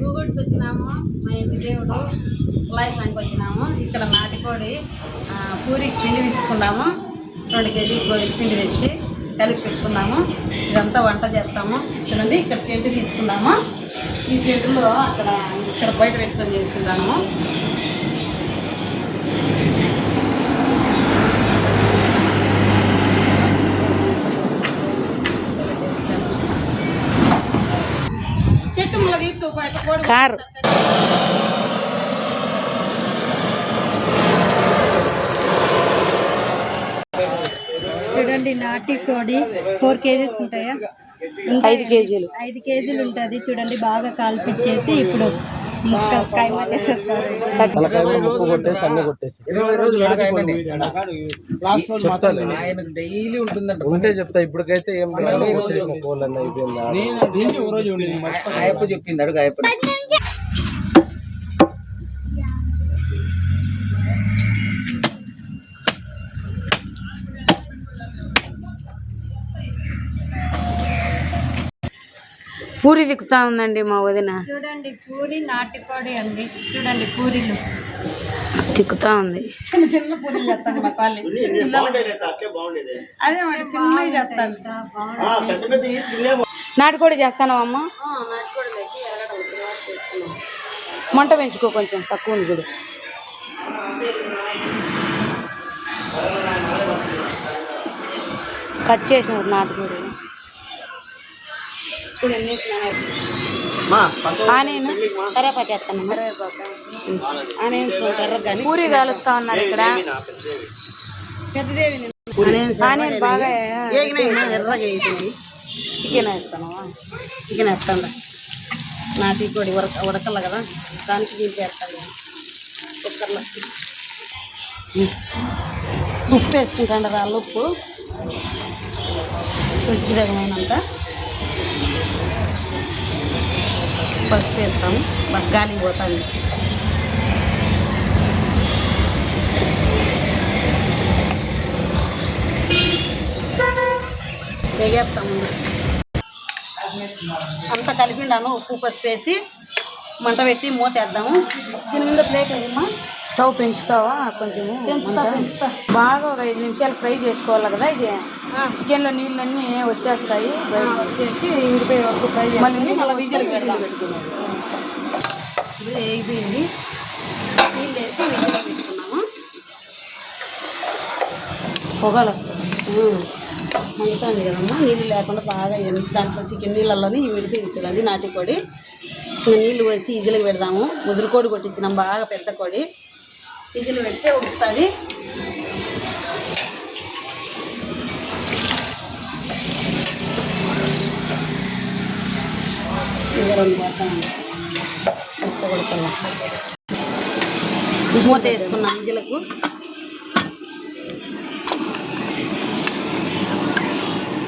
గూగుడికి వచ్చినాము మా ఇంటి దేవుడు కులాయిసానికి వచ్చినాము. ఇక్కడ నాటికోడి పూరికి పిండి తీసుకున్నాము. రెండు కేజీ గోధుమ పిండి తెచ్చి కలిపి పెట్టుకున్నాము. ఇదంతా వంట చేస్తాము. చూడండి ఇక్కడ టెంట్ తీసుకున్నాము. ఈ టెంట్లో అక్కడ ఇక్కడ బయట పెట్టుకొని చేసుకుంటాము చెట్టు ముళ్ళ తీస్తూ బయట కోడి కారు. చూడండి నాటి కోడి. ఫోర్ కేజీస్ ఉంటాయా? ఐదు కేజీలు. ఐదు కేజీలు ఉంటుంది. చూడండి బాగా కాల్పిచ్చేసి ఇప్పుడు తలకాయ కొట్టేసి అన్ని కొట్టేసి. ఇరవై రోజులు అడుగు ఆయనని. చెప్తాను ఆయనకు డైలీ ఉంటుందంట ఉంటే చెప్తా ఇప్పటికైతే ఏం కోళ్ళన్నీ అయిపోయింది ఆయప్ప చెప్పింది అడుగు ఆయప్ప పూరి దిక్కుతా ఉందండి మా వదిన. చూడండి పూరి నాటి కోడి అండి. చూడండి పూరీలు. తిక్కుతా ఉంది. చిన్న చిన్న పూరీలు చేస్తాను మా కాళ్ళు అదే మరి చిన్నవి చేస్తాను. నాటుకోడి చేస్తాను అమ్మ? మంట పెంచుకో కొంచెం తక్కువ ఉంది చూడు. కట్ చేసిన నాటుకోడి. పూరి కాలుస్తా ఉన్నారు ఇక్కడ. పెద్దదేవి ఆనియన్ బాగా ఎర్రగా వేసింది చికెన్ వేస్తాను చికెన్ వేస్తాను నాటి కోడి ఉడక ఉడకల్ల కదా. దానికి వేస్తాను కుక్కర్లో. ఉప్పు వేసుకుంటాను రాళ్ళు ఉప్పు రుచికి తగినంత బస్ వేస్తాము బస్ గాలికి పోతాను తెగేస్తాము అంతా కలిపిండాను ఉప్పు పసుపు వేసి మంట పెట్టి మూతేద్దాము దీని మీద ప్లేట్ అమ్మా స్టవ్ పెంచుతావా? కొంచెము పెంచుతా? పెంచుతా. బాగా ఒక ఐదు నిమిషాలు ఫ్రై చేసుకోవాలి కదా ఇది. చికెన్లో నీళ్ళన్నీ వచ్చేస్తాయి. వచ్చేసి ఉడిపోయే వరకు ఫ్రై మళ్ళీ చేసుకొని మళ్ళీ విజిల్ ఇది వేగిపోయింది. నీళ్ళు వేసి విజిల్ పెట్టుకున్నాము. పొగలు వస్తుంది మండుతుంది కదమ్మా. నీళ్ళు లేకుండా బాగా ఎంత దాంట్లో చికెన్ నీళ్ళల్లోని విడిపోయింది చూడండి నాటి కోడి ఇంకా నీళ్ళు పోసి ఇజిలకి పెడదాము. ముదురు కోడి కొట్టించినాం బాగా పెద్ద కోడి. విజిల్ పెడితే ఉడుతుంది మూత వేసుకున్నాం విజిలకు.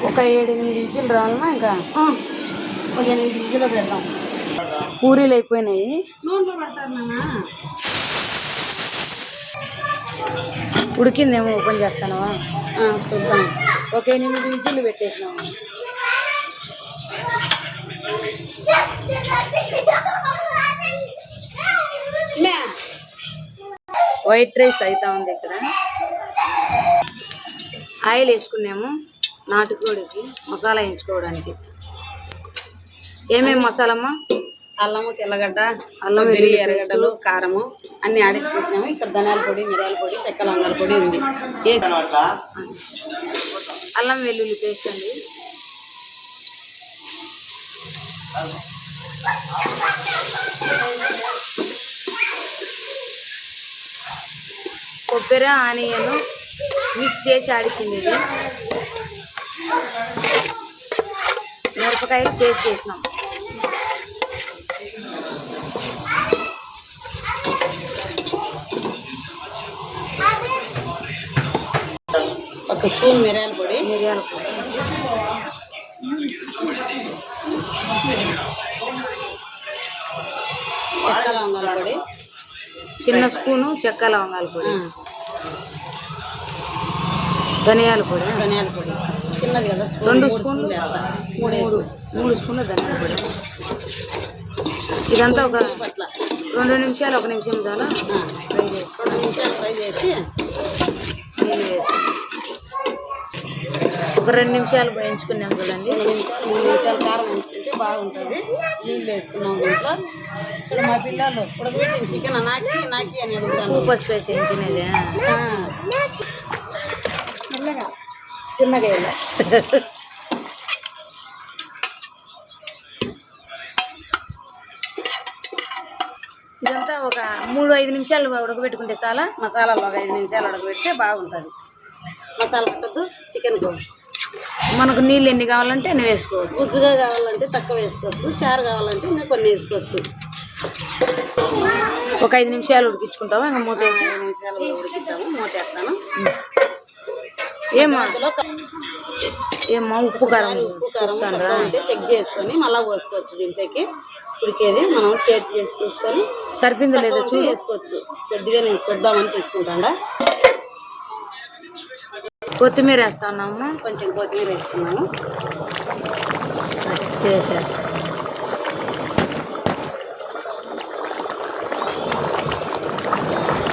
ఒక ఏడు ఎనిమిది విజిల్ రావాలన్నా ఇంకా ఒక ఎనిమిది విజిలో పెడదాం. పూరీలు అయిపోయినాయి. నూనెలో పెడతారు నాన్న. ఉడికిందేమో ఓపెన్ చేస్తానవా? ఆ, చూద్దాం. ఒక ఎనిమిది విజిల్ పెట్టేసినాము. వైట్ రైస్ అవుతా ఉంది ఇక్కడ. ఆయిల్ వేసుకున్నాము నాటుకోడికి మసాలా వేయించుకోవడానికి. ఏమేమి మసాలమ్మా? అల్లము తెల్లగడ్డ అల్లం వెల్లుల్లి ఎర్రగడ్డలు కారము అన్ని ఆడించి పెట్టినాము. ఇక్కడ ధనియాల పొడి మిరియాల పొడి చెక్క లవంగాల పొడి ఉంది. అల్లం వెల్లుల్లి పేస్ట్ అండి. కొబ్బరి ఆనియన్ మిక్స్ చేసి ఆడిచ్చింది ఇది. మిరపకాయలు పేస్ట్ చేసినాం. ఒక స్పూన్ మిరియాల పొడి. మిరియాల పొడి. చెక్క లవంగాల పొడి. చిన్న స్పూను చెక్క లవంగాల పొడి. ధనియాల పొడి. ధనియాల పొడి. చిన్నది కదా స్పూన్ రెండు స్పూన్లు మూడు మూడు స్పూన్ల ధనియాల పొడి. ఇదంతా ఒక పట్ల. రెండు నిమిషాలు ఒక నిమిషం చాలా. ఫ్రై చేసి రెండు నిమిషాలు ఫ్రై చేసి. నీళ్ళు వేసి ఒక రెండు నిమిషాలు వేయించుకున్నాం కదండి రెండు నిమిషాలు మూడు నిమిషాలు కారం వేసుకుంటే బాగుంటుంది. నీళ్ళు వేసుకున్నాం దీంట్లో. ఇప్పుడు మా పిల్లలు. ఉడకబెట్టిన చికెన్ నాకి నాకి అని అడుగుతాను. ఉప్పు పసుపు వేసి వేయించినది చిన్నగా. ఇదంతా ఒక మూడు ఐదు నిమిషాలు ఉడకబెట్టుకుంటే చాలా. మసాలాలో ఒక ఐదు నిమిషాలు ఉడకబెడితే బాగుంటుంది. మసాలా పట్టద్దు చికెన్ మనకు నీళ్ళు ఎన్ని కావాలంటే అన్ని వేసుకోవచ్చు. గుజ్జుగా కావాలంటే తక్కువ వేసుకోవచ్చు చారు కావాలంటే ఇంకా కొన్ని వేసుకోవచ్చు. ఒక ఐదు నిమిషాలు ఉడికించుకుంటాము ఇంకా మూత ఐదు నిమిషాలు ఉడికిద్దాము మూతేస్తాను ఏమా అందులో ఏమా ఉప్పు కారం ఉప్పు కారం ఉంటే చెక్ చేసుకొని మళ్ళీ పోసుకోవచ్చు దీంట్లోకి. ఉడికేది మనం టేస్ట్ చేసి చూసుకొని సరిపోయిందో లేదో వేసుకోవచ్చు. కొద్దిగా నేను చూద్దామని తీసుకుంటాడా. కొత్తిమీర వేస్తున్నాము. కొంచెం కొత్తిమీర వేసుకున్నాను చేసేస్తా.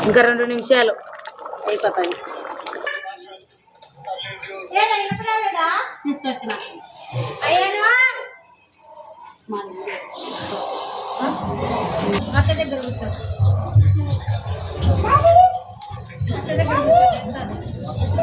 ఇంకా రెండు నిమిషాలు అయిపోతాయి. తీసుకొచ్చిన. అత్త దగ్గర కూర్చో అత్త దగ్గర కూర్చో